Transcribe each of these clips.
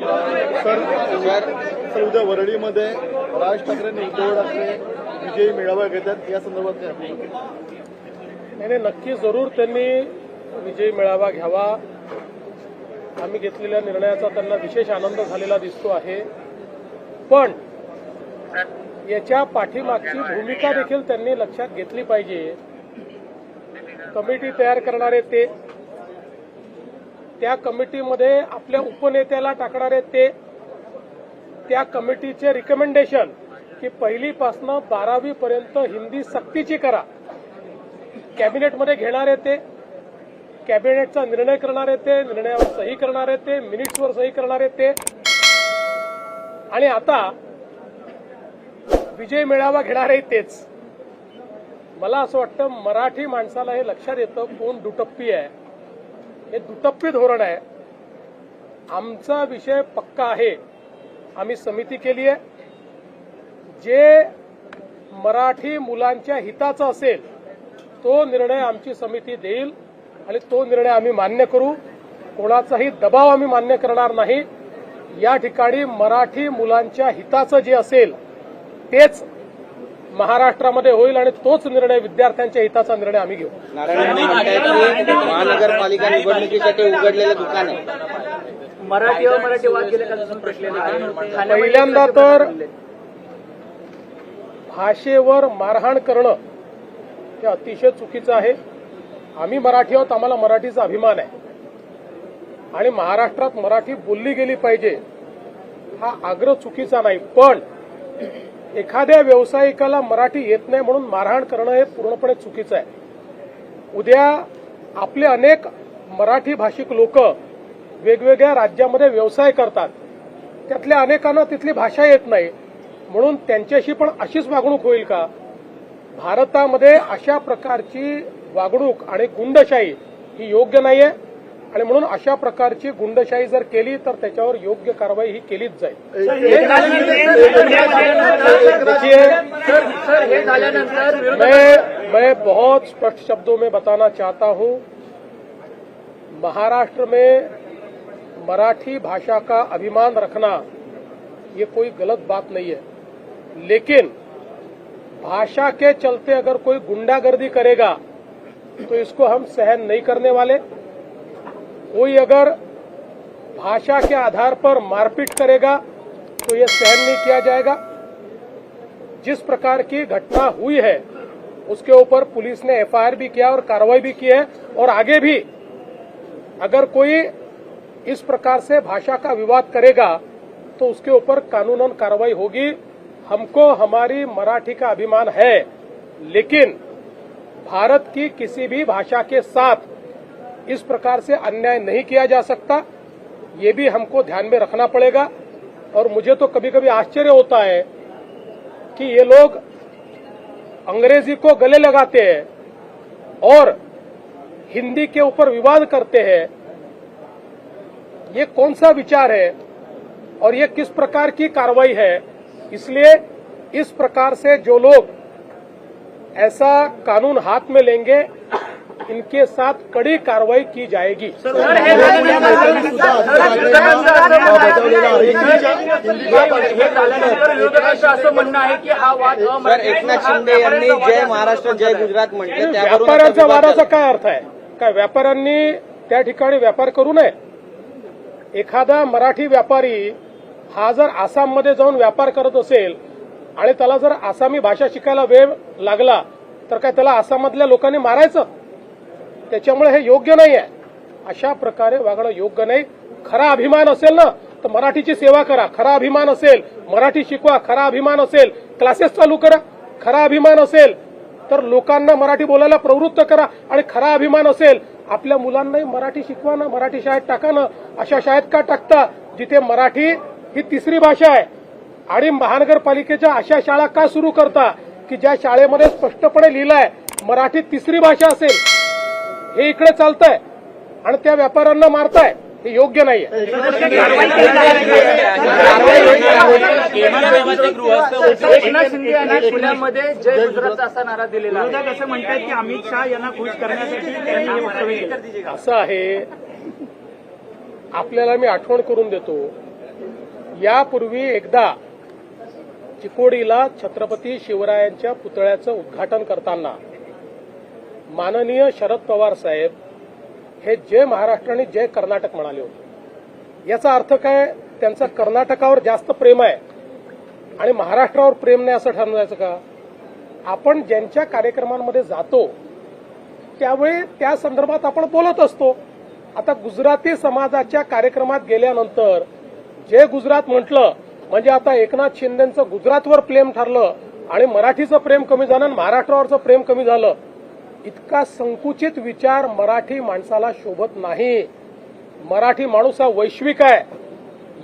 Sir sir उद्या वरळीमध्ये राज ठाकरेंनी उद्धव ठाकरे विजयी मेळावा घेतात या संदर्भात नाही नाही, नक्की जरूर त्यांनी विजयी मेळावा घ्यावा. आम्ही घेतलेल्या निर्णयाचा त्यांना विशेष आनंद झालेला दिसतो आहे. पण याच्या पाठीमागची भूमिका देखील त्यांनी लक्षात घेतली पाहिजे. कमिटी तयार करणारे ते त्या कमिटीमध्ये आपल्या उपनेत्याला टाकणारे ते त्या कमिटीचे रिकमेंडेशन की पहिलीपासनं बारावीपर्यंत हिंदी सक्तीची करा. कॅबिनेटमध्ये घेणारे ते कॅबिनेटचा निर्णय करणारे ते निर्णयावर सही करणारे ते मिनिट्सवर सही करणारे ते. आणि आता विजय मेळावा घेणारे तेच. मला असं वाटतं मराठी माणसाला हे लक्षात येतं कोण दुटप्पी आहे. हे दुटप्पी धोरण आहे. आमचा विषय पक्का आहे. आम्ही समिती केली आहे. जे मराठी मुलांच्या हिताचा असेल तो निर्णय आमची समिती देईल आणि तो निर्णय आम्ही मान्य करू. कोणाचाही दबाव आम्ही मान्य करणार नाही. या ठिकाणी मराठी मुलांच्या हिताचं जे असेल तेच महाराष्ट्रामध्ये होईल आणि तोच निर्णय विद्यार्थ्यांच्या हिताचा निर्णय आम्ही घेऊ. महानगरपालिका निवडणुकीसाठी उघडलेलं दुकान आहे. मराठी अमराठी वाद गेले का प्रश्न ठाण्यामध्ये पहिल्यांदा तर भाषेवर मारहाण करणं हे अतिशय चुकीचं आहे. आम्ही मराठी आहोत आम्हाला मराठीचा अभिमान आहे. आणि महाराष्ट्रात मराठी बोलली गेली पाहिजे हा आग्रह चुकीचा नाही पण एखाद्या व्यावसायिकाला मराठी येत नाही म्हणून मारहाण करणं हे पूर्णपणे चुकीचं आहे. उद्या आपले अनेक मराठी भाषिक लोक वेगवेगळ्या राज्यामध्ये व्यवसाय करतात. त्यातल्या अनेकांना तिथली भाषा येत नाही. म्हणून त्यांच्याशी पण अशीच वागणूक होईल का? भारतामध्ये अशा प्रकारची वागणूक आणि गुंडशाही ही योग्य नाहीये. आणि म्हणून अशा प्रकारची गुंडशाही जर केली तर त्याच्यावर योग्य कारवाई ही केलीच जाईल. मैं मैं बहुत स्पष्ट शब्दों में बताना चाहता हूँ। महाराष्ट्र में मराठी भाषा का अभिमान रखना ये कोई गलत बात नहीं है। लेकिन भाषा के चलते अगर कोई गुंडागर्दी करेगा तो इसको हम सहन नहीं करने वाले। कोई अगर भाषा के आधार पर मारपीट करेगा तो यह सहन नहीं किया जाएगा। जिस प्रकार की घटना हुई है, उसके ऊपर पुलिस ने एफआईआर भी किया और कार्रवाई भी की है, और आगे भी अगर कोई इस प्रकार से भाषा का विवाद करेगा तो उसके ऊपर कानूनन कार्रवाई होगी। हमको हमारी मराठी का अभिमान है, लेकिन भारत की किसी भी भाषा के साथ इस प्रकार से अन्याय नहीं किया जा सकता, ये भी हमको ध्यान में रखना पड़ेगा। और मुझे तो कभी कभी आश्चर्य होता है कि ये लोग अंग्रेज़ी को गले लगाते हैं और हिंदी के ऊपर विवाद करते हैं। ये कौन सा विचार है और ये किस प्रकार की कार्रवाई है? इसलिए इस प्रकार से जो लोग ऐसा कानून हाथ में लेंगे इनके साथ कड़ी कार्रवाई की जाएगी हे असं म्हणणं आहे की हा वाद एकनाथ शिंदे यांनी जय महाराष्ट्र जय गुजरात म्हटलं त्यावरून व्यापाऱ्यांचा आता वादाचा काय अर्थ आहे काय व्यापाऱ्यांनी त्या ठिकाणी व्यापार करू नये एखादा मराठी व्यापारी हा जर आसाममध्ये जाऊन व्यापार करत असेल आणि त्याला जर आसामी भाषा शिकायला वेळ लागला तर काय त्याला आसाममधल्या लोकांनी मारायचं त्याच्यामुळे हे योग्य नाही आहे अशा प्रकारे वागणं योग्य नाही. खरा अभिमान असेल ना तर मराठीची सेवा करा. खरा अभिमान असेल मराठी शिकवा. खरा अभिमान असेल क्लासेस चालू करा. खरा अभिमान असेल तर लोकांना मराठी बोलायला प्रवृत्त करा. आणि खरा अभिमान असेल आपल्या मुलांनाही मराठी शिकवा ना मराठी शाळेत टाका ना. अशा शाळेत का टाकता? जिथे मराठी ही तिसरी भाषा आहे. आणि महानगरपालिकेच्या अशा शाळा का सुरू करता? की ज्या शाळेमध्ये स्पष्टपणे लिहिलं आहे मराठी तिसरी भाषा असेल. हे इकडे चालतंय आणि त्या व्यापाऱ्यांना मारताय हे योग्य नाहीये. एकनाथ शिंदे यांनी पुण्यामध्ये जय गुजरातचा असा नारा दिलेला विरोधक असं म्हणतात की अमित शहा यांना खुश करण्यासाठी त्यांनी हे वक्तव्य केलं असं आहे. आपल्याला मी आठवण करून देतो यापूर्वी एकदा चिकोडीला छत्रपती शिवरायांच्या पुतळ्याचं उद्घाटन करताना माननीय शरद पवार साहेब हे जय महाराष्ट्र आणि जय कर्नाटक म्हणाले होते. याचा अर्थ काय? त्यांचं कर्नाटकावर जास्त प्रेम आहे. आणि महाराष्ट्रावर प्रेम नाही असं ठरवायचं का? आपण ज्यांच्या कार्यक्रमांमध्ये जातो त्यावेळी त्या संदर्भात आपण बोलत असतो. आता गुजराती समाजाच्या कार्यक्रमात गेल्यानंतर जे गुजरात म्हटलं म्हणजे आता एकनाथ शिंदेचं गुजरातवर प्रेम ठरलं आणि मराठीचं प्रेम कमी झालं आणि महाराष्ट्रावरचं प्रेम कमी झालं इतका संकुचित विचार मराठी माणसाला शोभत नाही. मराठी माणूस हा वैश्विक आहे.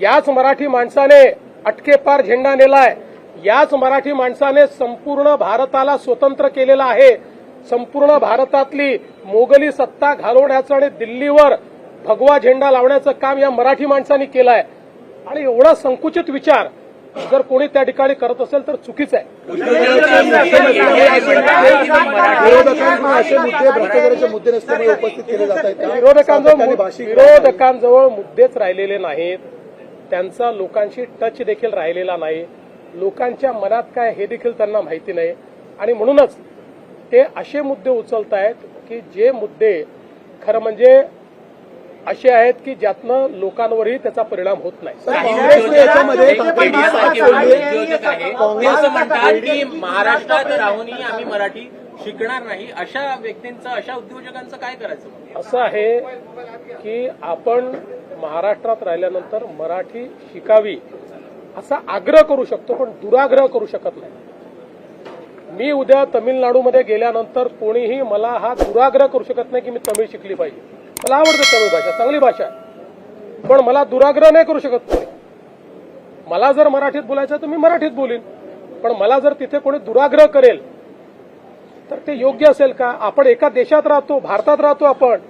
याच मराठी माणसाने अटकेपार झेंडा नेलाय. याच मराठी माणसाने संपूर्ण भारताला स्वतंत्र केलेला आहे. संपूर्ण भारतातली मोगली सत्ता घालवण्याचं आणि दिल्लीवर भगवा झेंडा लावण्याचं काम या मराठी माणसांनी केलं आहे आणि एवढा संकुचित विचार जर कोणी त्या ठिकाणी करत असेल तर चुकीचं आहे. विरोधकांना असे मुद्दे भ्रष्टाचाराचे मुद्दे नसल्यामुळे उपस्थित केले जात आहेत विरोधकांजवळ विरोधकांजवळ मुद्देच राहिलेले नाहीत. त्यांचा लोकांशी टच देखील राहिलेला नाही. लोकांच्या मनात काय हे देखील त्यांना माहिती नाही. आणि म्हणूनच ते असे मुद्दे उचलत आहेत की जे मुद्दे खरं म्हणजे असे आहेत की ज्यातनं लोकांवरही त्याचा परिणाम होत नाही. महाराष्ट्रात राहूनही आम्ही मराठी शिकणार नाही. अशा व्यक्तींचं अशा उद्योजकांचं काय करायचं? असं आहे की आपण महाराष्ट्रात राहिल्यानंतर मराठी शिकावी असा आग्रह करू शकतो पण दुराग्रह करू शकत नाही. मी उद्या तमिळनाडूमध्ये गेल्यानंतर कोणीही मला हा दुराग्रह करू शकत नाही की मी तमिळ शिकली पाहिजे. मला आवडते तमिळ भाषा चांगली भाषा आहे. पण मला दुराग्रह नाही करू शकत कोणी. मला जर मराठीत बोलायचं तर मी मराठीत बोलीन. पण मला जर तिथे कोणी दुराग्रह करेल तर ते योग्य असेल का? आपण एका देशात राहतो भारतात राहतो आपण.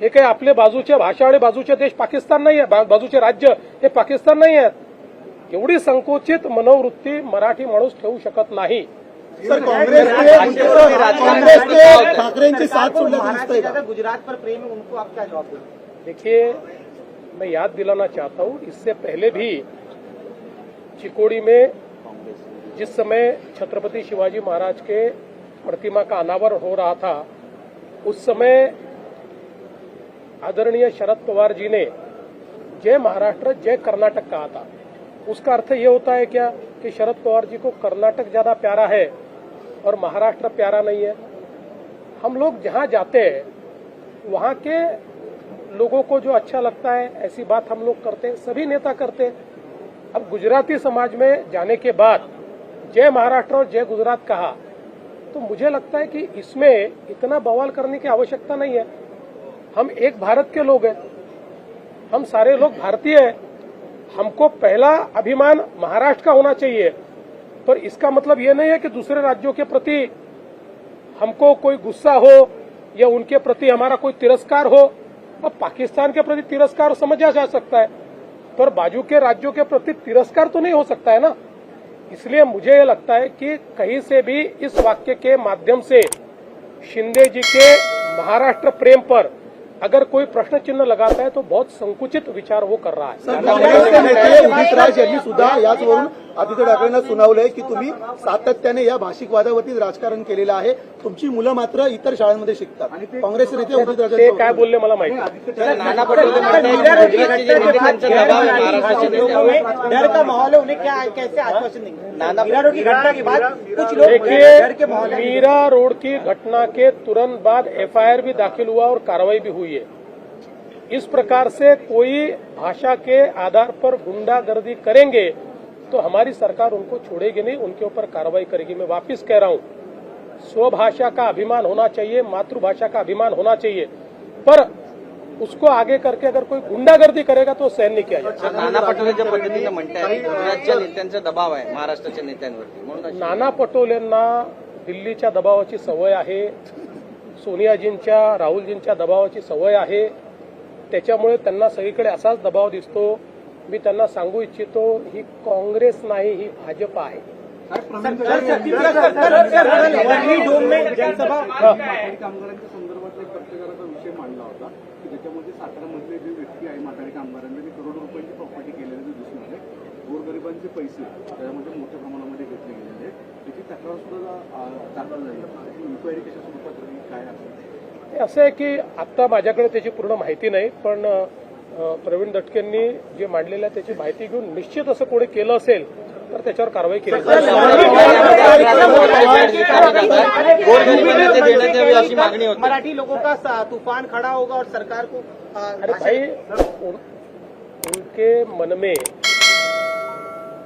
हे काही आपले बाजूचे भाषा आणि बाजूचे देश पाकिस्तान नाही आहे. बा- बाजूचे राज्य हे पाकिस्तान नाही आहेत. एवढी संकुचित मनोवृत्ती मराठी माणूस ठेवू शकत नाही. सर काँग्रेसने काँग्रेसने ठाकरेंची साथ सोडल्याचं दिसतंय का गुजरात पर प्रेम है उनको आप क्या जवाब देंगे? देखिए मैं याद दिलाना चाहता हूँ इससे पहले भी चिकोड़ी में जिस समय छत्रपति शिवाजी महाराज के प्रतिमा का अनावरण हो रहा था उस समय आदरणीय शरद पवार जी ने जय महाराष्ट्र जय कर्नाटक कहा था। उसका अर्थ ये होता है क्या कि शरद पवार जी को कर्नाटक ज़्यादा प्यारा है और महाराष्ट्र प्यारा नहीं है। हम लोग जहाँ जाते हैं, वहाँ के लोगों को जो अच्छा लगता है, ऐसी बात हम लोग करते हैं, सभी नेता करते हैं। अब गुजराती समाज में जाने के बाद जय महाराष्ट्र और जय गुजरात कहा तो मुझे लगता है कि इसमें इतना बवाल करने की आवश्यकता नहीं है। हम एक भारत के लोग हैं, हम सारे लोग भारतीय हैं। हमको पहला अभिमान महाराष्ट्र का होना चाहिए। पर इसका मतलब ये नहीं है कि दूसरे राज्यों के प्रति हमको कोई गुस्सा हो या उनके प्रति हमारा कोई तिरस्कार हो अब पाकिस्तान के प्रति तिरस्कार समझा जा सकता है पर बाजू के राज्यों के प्रति तिरस्कार तो नहीं हो सकता है ना इसलिए मुझे ये लगता है कि कहीं से भी इस वाक्य के माध्यम से शिंदे जी के महाराष्ट्र प्रेम पर अगर कोई प्रश्न चिन्ह लगाता है तो बहुत संकुचित विचार वो कर रहा है आदित्य ठाकरेंना सुनावलंय की तुम्ही सातत्याने या भाषिक वादावरतीच राजकारण केलेलं आहे. तुमची मुलं मात्र इतर शाळांमध्ये शिकतात. काँग्रेसचे नेते उदित ते काय बोलले मला माहिती मीरा रोड की घटना के तुरंत बाद एफआईआर भी दाखिल हुआ और कार्रवाई भी हुई है. इस प्रकार से कोई भाषा के आधार पर गुंडागर्दी करेंगे तो हमारी सरकार उनको छोड़ेगी नहीं उनके ऊपर कार्रवाई करेगी। मैं वापस कह रहा हूं स्वभाषा का अभिमान होना चाहिए मातृभाषा का अभिमान होना चाहिए पर उसको आगे करके अगर कोई गुंडागर्दी करेगा तो सहन नहीं किया नाना पटोले ज्या पद्धतीनं म्हणतात गुजरातच्या नेत्यांचा दबाव आहे महाराष्ट्राच्या नेत्यांवरती. म्हणून नाना पटोलेंना दिल्लीच्या दबावाची सवय आहे सोनियाजींच्या राहुलजींच्या दबावाची सवय आहे त्याच्यामुळे त्यांना सगळीकडे असाच दबाव दिसतो. मी त्यांना सांगू इच्छितो ही काँग्रेस नाही ही भाजप आहे वही डोम में जनसभा माथाडी कामगारांच्या संदर्भातला एक पत्रकाराचा विषय मांडला होता की त्याच्यामध्ये सातारामधले जे व्यक्ती आहे माथाडी कामगारांना ते करोडो रुपयांची प्रॉपर्टी केलेलं दिसून आले लोकांचे पैसे त्यामध्ये मोठ्या प्रमाणामध्ये घेतले गेलेले आहेत त्याची तक्रार सुद्धा दाखल झाली इन्क्वायरी कशा स्वरूपात काय असेल हे असं आहे की आत्ता माझ्याकडे त्याची पूर्ण माहिती नाही पण प्रवीण दटकेंनी जे मांडलेलं आहे त्याची माहिती घेऊन निश्चित असं कोणी केलं असेल तर त्याच्यावर कारवाई केली मराठी लोगों का तूफान खड़ा होगा और सरकार को अरे भाई उन, उनके मन में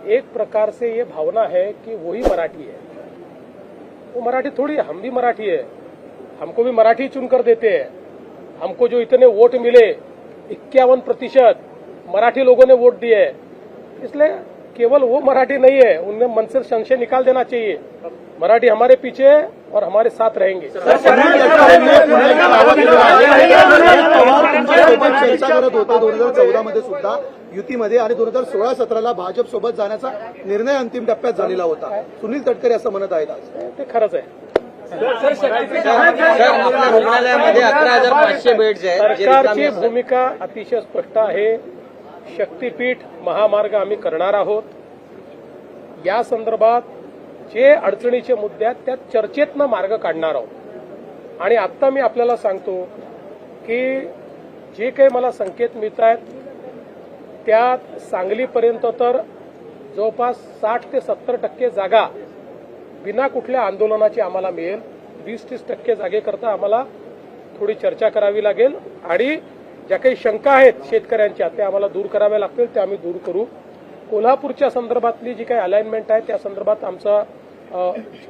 एक प्रकार से ये भावना है कि वही मराठी है वो मराठी थोड़ी है, हम भी मराठी है हमको भी मराठी चुनकर देते हैं हमको जो इतने वोट मिले इक्यावन प्रतिशत मराठी लोगों ने वोट दिए इसलिए केवल वो मराठी नहीं है उनमें मन से संशय निकाल देना चाहिए मराठी हमारे पीछे और हमारे साथ रहेंगे चर्चा करत होता दोन हजार चौदा मध्ये सुद्धा युतीमध्ये आणि दोन हजार सोळा सतराला भाजप सोबत जाण्याचा निर्णय अंतिम टप्प्यात झालेला होता सुनील तटकरे असं म्हणत आहेत आज ते खरंच आहे रुग्णालयामध्ये अकरा हजार पाचशे बेड्स आहेत सरकारची. भूमिका अतिशय स्पष्ट आहे शक्तीपीठ महामार्ग आम्ही करणार आहोत या संदर्भात जे अडचणीचे मुद्दे आहेत त्या चर्चेतनं मार्ग काढणार आहोत आणि आत्ता मी आपल्याला सांगतो की जे काही मला संकेत मिळत आहेत त्यात सांगलीपर्यंत तर जवळपास साठ ते सत्तर टक्के जागा बिना कुठल्या आंदोलनाची आम्हाला मिळेल. वीस तीस टक्के जागेकरता आम्हाला थोडी चर्चा करावी लागेल. आणि ज्या काही शंका आहेत शेतकऱ्यांच्या त्या आम्हाला दूर कराव्या लागतील त्या आम्ही दूर करू. कोल्हापूरच्या संदर्भातली जी काही अलाइनमेंट आहे त्या संदर्भात आमचा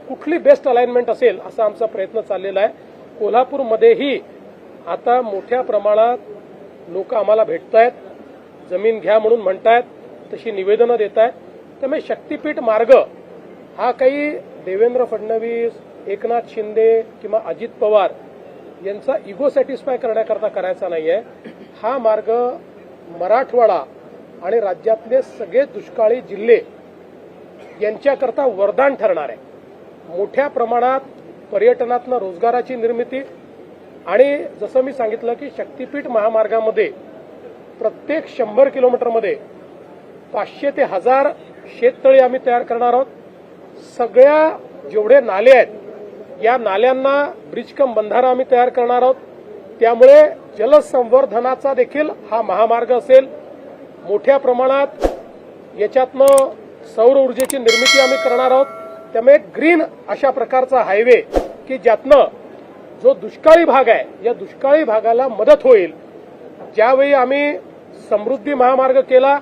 कुठली बेस्ट अलाइनमेंट असेल असा आमचा प्रयत्न चाललेला आहे. कोल्हापूरमध्येही आता मोठ्या प्रमाणात लोक आम्हाला भेटत आहेत जमीन घ्या म्हणून म्हणतायत तशी निवेदनं देत आहेत त्यामुळे शक्तीपीठ मार्ग हा काही देवेंद्र फडणवीस एकनाथ शिंदे किंवा अजित पवार यांचा इगो सॅटिस्फाय करण्याकरता करायचा नाहीये. हा मार्ग मराठवाडा आणि राज्यातले सगळे दुष्काळी जिल्हे यांच्याकरता वरदान ठरणार आहे. मोठ्या प्रमाणात पर्यटनातनं रोजगाराची निर्मिती आणि जसं मी सांगितलं की शक्तीपीठ महामार्गामध्ये प्रत्येक शंभर किलोमीटरमध्ये पाचशे ते हजार शेततळी आम्ही तयार करणार आहोत. सगळ्या जेवढे नाले आहेत या नाल्यांना ब्रिजकम बंधारा आम्ही तयार करणार आहोत. त्यामुळे जलसंवर्धनाचा देखील हा महामार्ग असेल. मोठ्या प्रमाणात याच्यातनं सौर ऊर्जेची निर्मिती आम्ही करणार आहोत. त्यामुळे ग्रीन अशा प्रकारचा हायवे की ज्यातनं जो दुष्काळी भाग आहे या दुष्काळी भागाला मदत होईल. ज्यावेळी आम्ही समृद्धी महामार्ग केला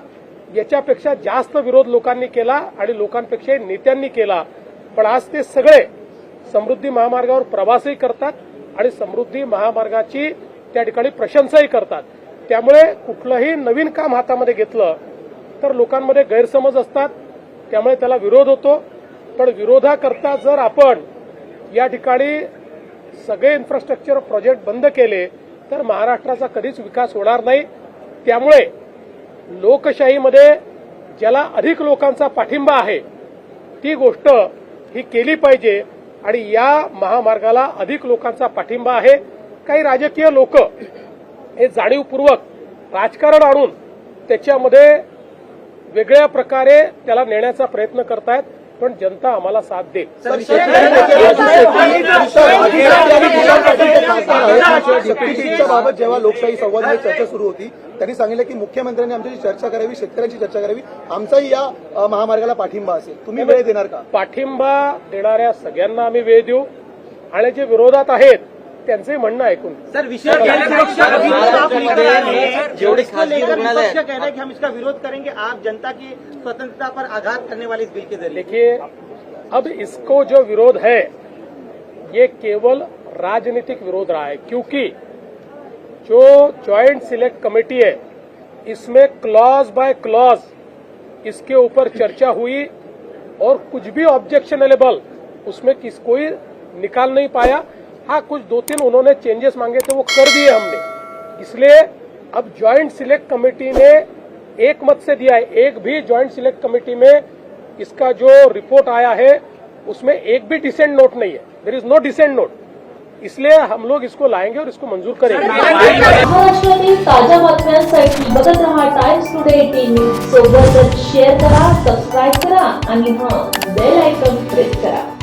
याच्यापेक्षा जास्त विरोध लोकांनी केला आणि लोकांपेक्षा नेत्यांनी केला. पण आज ते सगळे समृद्धी महामार्गावर प्रवासही करतात आणि समृद्धी महामार्गाची त्या ठिकाणी प्रशंसाही करतात. त्यामुळे कुठलंही नवीन काम हातामध्ये घेतलं तर लोकांमध्ये गैरसमज असतात त्यामुळे त्याला विरोध होतो. पण विरोधाकरता जर आपण या ठिकाणी सगळे इन्फ्रास्ट्रक्चर प्रोजेक्ट बंद केले तर महाराष्ट्राचा कधीच विकास होणार नाही. त्यामुळे लोकशाहीमध्ये ज्याला अधिक लोकांचा पाठिंबा आहे ती गोष्ट ही केली पाहिजे आणि या महामार्गाला अधिक लोकांचा पाठिंबा आहे काही राजकीय लोक हे जाणीवपूर्वक राजकारण आणून त्याच्यामध्ये वेगळ्या प्रकारे त्याला नेण्याचा प्रयत्न करतायत पण जनता आम्हाला साथ देईल बाबत जेव्हा लोकशाही संवादाची चर्चा सुरू होती त्यांनी सांगितलं की मुख्यमंत्र्यांनी आमच्याशी चर्चा करावी शेतकऱ्यांची चर्चा करावी. आमचाही या महामार्गाला पाठिंबा असेल. तुम्ही वेळ देणार का? पाठिंबा देणाऱ्या सगळ्यांना आम्ही वेळ देऊ. आणि जे विरोधात आहेत त्यांचंही म्हणणं ऐकून. सर विषय जेवढे खासगी रुग्णालय कि हम इसका विरोध करेंगे। आप जनता की स्वतंत्रता पर आघात करने वाले इस बिल के जरिए। देखिए अब इसको जो विरोध है ये केवल राजनीतिक विरोध रहा है क्योंकि जो ज्वाइंट सिलेक्ट कमेटी है, इसमें क्लॉज बाय क्लॉज इसके ऊपर चर्चा हुई और कुछ भी ऑब्जेक्शनेबल उसमें किस कोई निकाल नहीं पाया। हाँ कुछ दो तीन उन्होंने चेंजेस मांगे थे वो कर दिए हमने। इसलिए अब ज्वाइंट सिलेक्ट कमेटी ने एक मत से दिया है। एक भी ज्वाइंट सिलेक्ट कमेटी में इसका जो रिपोर्ट आया है, उसमें एक भी डिसेंट नोट नहीं है। There is no decent note इसलिए हम लोग इसको लाएंगे और इसको मंजूर करेंगे। महाराष्ट्रातील ताज्या बातम्यांसाठी बघत रहा टाइम्स टुडे एटीन न्यूज सोबतच शेअर करा सबस्क्राईब करा आणि हां बेल आयकॉन प्रेस करा।